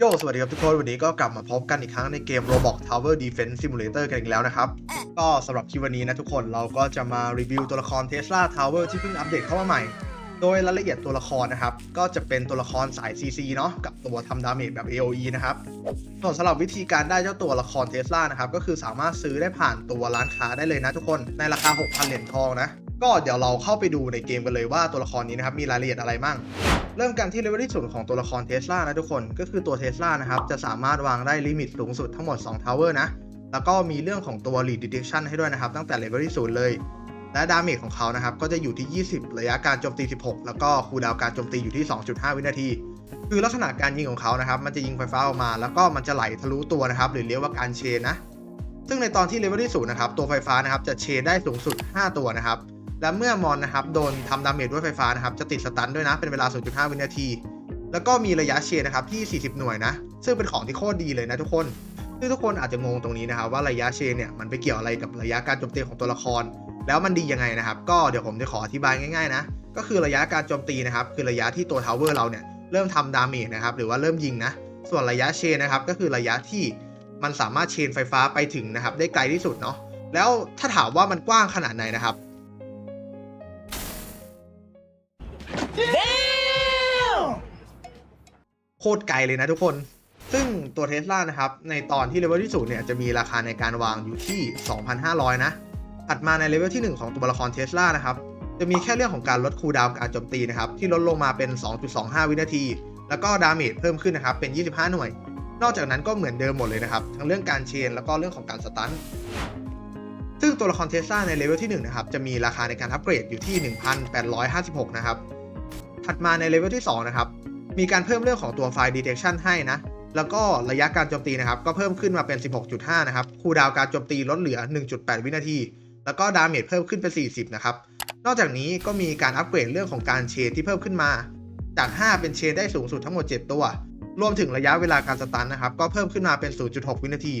โยสวัสดีครับทุกคนวันนี้ก็กลับมาพบกันอีกครั้งในเกม Roblox Tower Defense Simulator กันอีกแล้วนะครับ ก็สำหรับคลิปวันนี้นะทุกคนเราก็จะมารีวิวตัวละคร Tesla Tower ที่เพิ่งอัปเดตเข้ามาใหม่ โดยรายละเอียดตัวละครนะครับ ก็จะเป็นตัวละครสาย CC เนาะกับตัวทำดาเมจแบบ AOE นะครับส่วนสำหรับวิธีการได้เจ้าตัวละคร Tesla นะครับ ก็คือสามารถซื้อได้ผ่านตัวร้านค้าได้เลยนะทุกคนในราคา 6,000 เหรียญทองนะ ก็เดี๋ยวเราเข้าไปดูในเกมกันเลยว่าตัวละครนี้นะครับมีรายละเอียดอะไรมั่งเริ่มกันที่เลเวลที่สุดของตัวละครเทสลานะทุกคนก็คือตัวเทสลานะครับจะสามารถวางได้ลิมิตสูงสุดทั้งหมด2 Tower นะ แล้วก็มีเรื่องของตัว Lead Detection ให้ด้วยนะครับ ตั้งแต่เลเวลที่ศูนย์เลย และดาเมจของเขานะครับ ก็จะอยู่ที่ 20 ระยะการโจมตี 16 แล้วก็คูลดาวน์การโจมตีอยู่ที่ 2.5 วินาที คือลักษณะการยิงของเขานะครับ มันจะยิงไฟฟ้าออกมา แล้วก็มันจะไหลทะลุตัวนะครับหรือเรียกว่าการเชนนะซึ่งในตอนที่เลเวลที่ศูนย์นะครับตัวไฟฟ้านะครับจะเชนได้สูงสุด 5 ตัวนะครับ และเมื่อมอนนะครับโดนทำดาเมจด้วยไฟฟ้านะครับจะติดสตันด้วยนะเป็นเวลา 0.5 วินาที แล้วก็มีระยะเชนนะครับที่ 40 หน่วยนะ ซึ่งเป็นของที่โคตรดีเลยนะทุกคนซึ่งทุกคนอาจจะงงตรงนี้นะครับว่าระยะเชนเนี่ยมันไปเกี่ยวอะไรกับระยะการโจมตีของตัวละคร แล้วมันดียังไงนะครับ ก็เดี๋ยวผมจะขออธิบายง่ายๆนะก็คือระยะการโจมตีนะครับคือระยะที่ตัวทาวเวอร์เราเนี่ยเริ่มทำดาเมจนะครับหรือว่าเริ่มยิงนะส่วนระยะเชนนะครับก็คือระยะที่มันสามารถเชนไฟฟ้าไปถึงนะครับได้ไกลที่สุดเนาะแล้วถ้าถามว่ามันกว้างขนาดไหนนะครับ ตรไกลเลยนะทุกคน ซึ่งตัวเทสลานะครับ ในตอนที่เลเวลที่ศูนย์เนี่ยจะมีราคาในการวางอยู่ที่ 2,500 นะถัดมาในเลเวลที่ 1 ของตัวละครเทสลานะครับ จะมีแค่เรื่องของการลดคูลดาวน์การโจมตีนะครับ ที่ลดลงมาเป็น 2.25 วินาที แล้วก็ดาเมจเพิ่มขึ้นนะครับ เป็น 25 หน่วย นอกจากนั้นก็เหมือนเดิมหมดเลยนะครับ ทั้งเรื่องการเชนแล้วก็เรื่องของการสตันซึ่งตัวละครเทสลาในเลเวลที่1นะครับ จะมีราคาในการอัปเกรดอยู่ที่ 1,856 นะครับ ถัดมาในเลเวลที่ 2 นะครับ มีการเพิ่มเรื่องของตัวไฟล์ detection ให้นะ แล้วก็ระยะการโจมตีนะครับก็เพิ่มขึ้นมาเป็น 16.5 นะครับ คูดาวการโจมตีลดเหลือ 1.8 วินาที แล้วก็ดาเมจเพิ่มขึ้นเป็น 40 นะครับ นอกจากนี้ก็มีการอัปเกรดเรื่องของการเชนที่เพิ่มขึ้นมา จาก 5 เป็นเชนได้สูงสุดทั้งหมด 7 ตัว รวมถึงระยะเวลาการสตันนะครับก็เพิ่มขึ้นมาเป็น 0.6 วินาที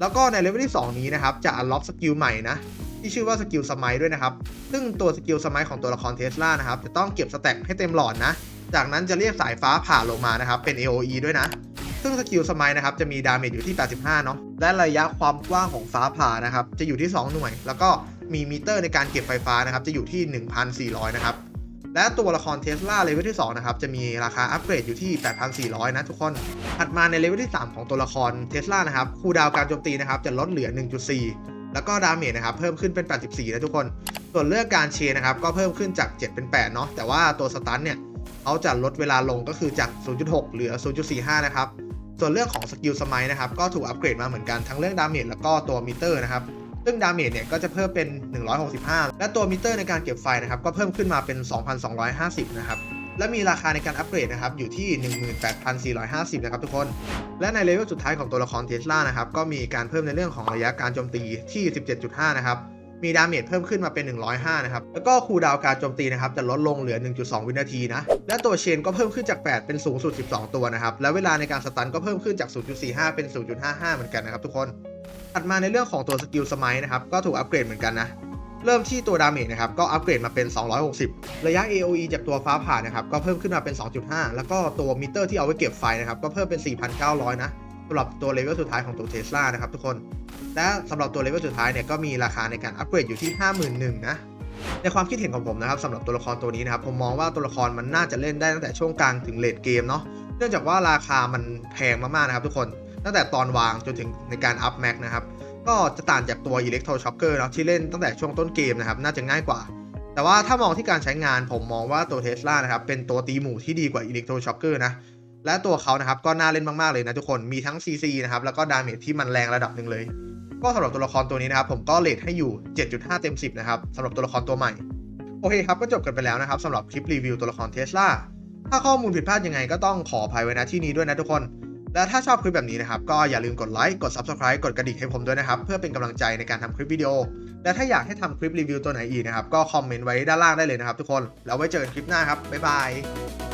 แล้วก็ในเลเวลที่ 2 นี้นะครับจะอัลล็อกสกิลใหม่นะที่ชื่อว่าสกิลสมัยด้วยนะครับ ซึ่งตัวสกิลสมัยของตัวละครเทสลานะครับ จะต้องเก็บสแต็กให้เต็มหลอดนะ จากนั้นจะเรียกสายฟ้าผ่าลงมานะครับ เป็น AOE ด้วยนะ ซึ่งสกิลสมัยนะครับจะมีดาเมจอยู่ที่ 85 เนาะ และระยะความกว้างของฟ้าผ่านะครับ จะอยู่ที่ 2 หน่วย แล้วก็มีมิเตอร์ในการเก็บไฟฟ้านะครับ จะอยู่ที่ 1,400 นะครับ และตัวละครเทสลาเลเวลที่ 2 นะครับ จะมีราคาอัปเกรดอยู่ที่ 8,400 นะทุกคน ถัดมาในเลเวลที่ 3 ของตัวละครเทสลานะครับ คูดาวการโจมตีนะครับจะลดเหลือ 1.4แล้วก็ดาเมจนะครับเพิ่มขึ้นเป็น 84 นะทุกคน ส่วนเรื่องการเชนะครับก็เพิ่มขึ้นจาก 7 เป็น 8 เนาะแต่ว่าตัวสตันเนี่ย เขาจะลดเวลาลงก็คือจาก 0.6 เหลือ 0.45 นะครับ ส่วนเรื่องของสกิลสมัยนะครับ ก็ถูกอัปเกรดมาเหมือนกันทั้งเรื่องดาเมจแล้วก็ตัวมิเตอร์นะครับ ซึ่งดาเมจเนี่ยก็จะเพิ่มเป็น 165 และตัวมิเตอร์ในการเก็บไฟนะครับก็เพิ่มขึ้นมาเป็น 2,250 นะครับ และมีราคาในการอัปเกรดนะครับอยู่ที่ 18,450 นะครับทุกคน และในเลเวลสุดท้ายของตัวละครเทสลานะครับก็มีการเพิ่มในเรื่องของระยะการโจมตีที่ 17.5 นะครับ มีดาเมจเพิ่มขึ้นมาเป็น 105 นะครับ แล้วก็คูลดาวการโจมตีนะครับจะลดลงเหลือ 1.2 วินาทีนะ และตัวเชนก็เพิ่มขึ้นจาก 8 เป็นสูงสุด 12 ตัวนะครับ และเวลาในการสตันก็เพิ่มขึ้นจาก 0.45 เป็น 0.55 เหมือนกันนะครับทุกคน ถัดมาในเรื่องของตัวสกิลสมัยนะครับ ก็ถูกอัปเกรดเหมือนกันนะ เริ่มที่ตัวดาเมจนะครับ ก็อัปเกรดมาเป็น 260 ระยะ AOE จากตัวฟ้าผ่านะครับ ก็เพิ่มขึ้นมาเป็น 2.5 แล้วก็ตัวมิเตอร์ที่เอาไว้เก็บไฟนะครับ ก็เพิ่มเป็น 4,900 นะ สำหรับตัวเลเวลสุดท้ายของตัวเทสลานะครับทุกคน และสำหรับตัวเลเวลสุดท้ายเนี่ยก็มีราคาในการอัปเกรดอยู่ที่ 51,000นะในความคิดเห็นของผมนะครับสำหรับตัวละครตัวนี้นะครับผมมองว่าตัวละครมันน่าจะเล่นได้ตั้งแต่ช่วงกลางถึงเลดเกมเนาะเนื่องจากว่าราคามันแพงมากๆนะครับทุกคนตั้งแต่ตอนวางจนถึงในการอัพแม็กนะครับก็จะต่างจากตัว Electro Shocker เนะที่เล่นตั้งแต่ช่วงต้นเกมนะครับน่าจะง่ายกว่า แต่ว่าถ้ามองที่การใช้งานผมมองว่าตัว Tesla นะครับเป็นตัวตีหมู่ที่ดีกว่า Electro Shocker นะ และตัวเขานะครับก็น่าเล่นมากๆเลยนะทุกคนมีทั้ง CC นะครับแล้วก็ดาเมจที่มันแรงระดับหนึ่งเลย ก็สำหรับตัวละครตัวนี้นะครับผมก็เลทให้อยู่ 7.5 เต็ม 10 นะครับสำหรับตัวละครตัวใหม่ โอเคครับก็จบกันไปแล้วนะครับสำหรับคลิปรีวิวตัวละครเทสลาถ้าข้อมูลผิดพลาดยังไงก็ต้องขออภัยไว้ณที่นี้ด้วยนะทุกคน และถ้าชอบคลิปแบบนี้นะครับก็อย่าลืมกดไลค์กด Subscribe กดกระดิ่งให้ผมด้วยนะครับ เพื่อเป็นกำลังใจในการทำคลิปวิดีโอ และถ้าอยากให้ทำคลิปรีวิวตัวไหนอีกนะครับก็คอมเมนต์ไว้ด้านล่างได้เลยนะครับทุกคน แล้วไว้เจอกันคลิปหน้าครับบ๊ายบาย